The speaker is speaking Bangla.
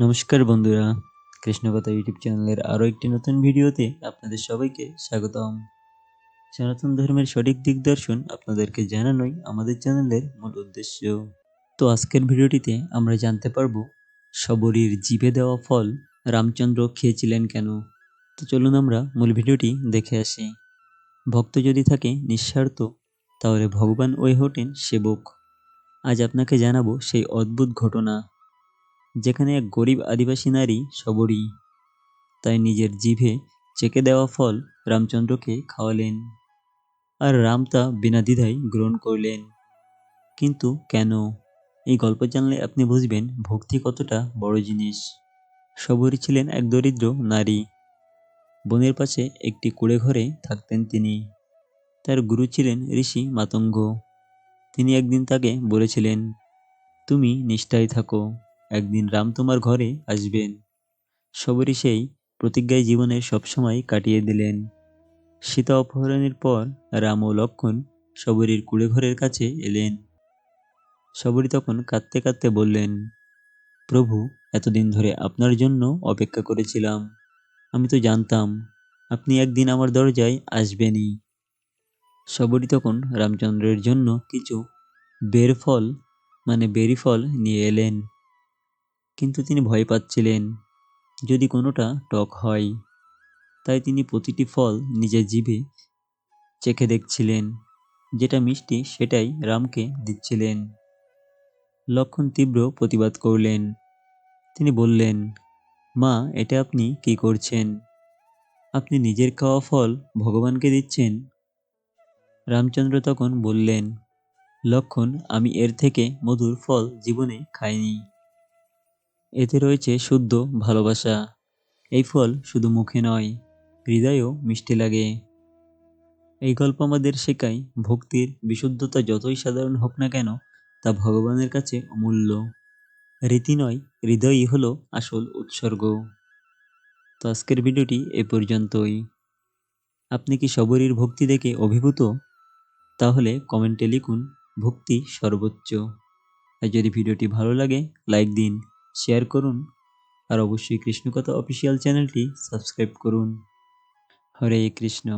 নমস্কার বন্ধুরা, কৃষ্ণকথা ইউটিউব চ্যানেলের আরও একটি নতুন ভিডিওতে আপনাদের সবাইকে স্বাগতম। সনাতন ধর্মের সঠিক দিগদর্শন আপনাদেরকে জানানোই আমাদের চ্যানেলের মূল উদ্দেশ্য। তো আজকের ভিডিওটিতে আমরা জানতে পারব, সবরীর জিভে দেওয়া ফল রামচন্দ্র খেয়েছিলেন কেন? তো চলুন আমরা মূল ভিডিওটি দেখে আসি। ভক্ত যদি থাকে নিঃস্বার্থ, তাহলে ভগবান ওই হতেন সেবক। আজ আপনাকে জানাব সেই অদ্ভুত ঘটনা। যেখানে এক গরিব আদিবাসী নারী সবরী তাই নিজের জিভে চেকে দেওয়া ফল রামচন্দ্রকে খাওয়ালেন। আর রাম তা বিনা দ্বিধায় গ্রহণ করলেন। কিন্তু কেন? এই গল্প জানলে আপনি বুঝবেন ভক্তি কতটা বড় জিনিস। সবরী ছিলেন এক দরিদ্র নারী। বনের পাশে একটি কুড়ে ঘরে থাকতেন তিনি। তার গুরু ছিলেন ঋষি মাতঙ্গ। তিনি একদিন তাকে বলেছিলেন, তুমি নিষ্ঠায় থাকো। একদিন রাম তোমার ঘরে আসবেন। সবরই সেই প্রতিজ্ঞায় জীবনে সবসময় কাটিয়ে দিলেন। সীতা অপহরণের পর রাম ও লক্ষণ সবরীর কুড়ে ঘরের কাছে এলেন। সবরী তখন কাঁদতে কাঁদতে বললেন, প্রভু, এতদিন ধরে আপনার জন্য অপেক্ষা করেছিলাম। আমি তো জানতাম, আপনি একদিন আমার দরজায় আসবেনই সবরী তখন রামচন্দ্রের জন্য কিছু বের ফল মানে বেরি ফল নিয়ে এলেন। কিন্তু তিনি ভয় পাচ্ছিলেন। যদি কোনোটা টক হয়, তাই তিনি প্রতিটি ফল নিজের জিভে চেখে দেখছিলেন। যেটা মিষ্টি, সেটাই রামকে দিচ্ছিলেন। লক্ষণ তীব্র প্রতিবাদ করলেন। তিনি বললেন, মা, এটা আপনি কি করছেন? আপনি নিজের খাওয়া ফল ভগবানকে দিচ্ছেন? রামচন্দ্র তখন বললেন, লক্ষণ, আমি এর থেকে মধুর ফল জীবনে খাইনি। এতে রয়েছে শুদ্ধ ভালোবাসা। এই ফল শুধু মুখে নয়, হৃদয়েও মিষ্টি লাগে। এই গল্প আমাদের শেখায় ভক্তির বিশুদ্ধতা যতই সাধারণ হোক না কেন, তা ভগবানের কাছে অমূল্য। রীতি নয়, হৃদয়ই হলো আসল উৎসর্গ। তো আজকের ভিডিওটি এ পর্যন্তই। আপনি কি সবরীর ভক্তি দেখে অভিভূত? তাহলে কমেন্টে লিখুন, ভক্তি সর্বোচ্চ আর যদি ভিডিওটি ভালো লাগে, লাইক দিন। শেয়ার করুন। আর অবশ্যই কৃষ্ণকথা অফিসিয়াল চ্যানেলটি সাবস্ক্রাইব করুন। হরে কৃষ্ণ।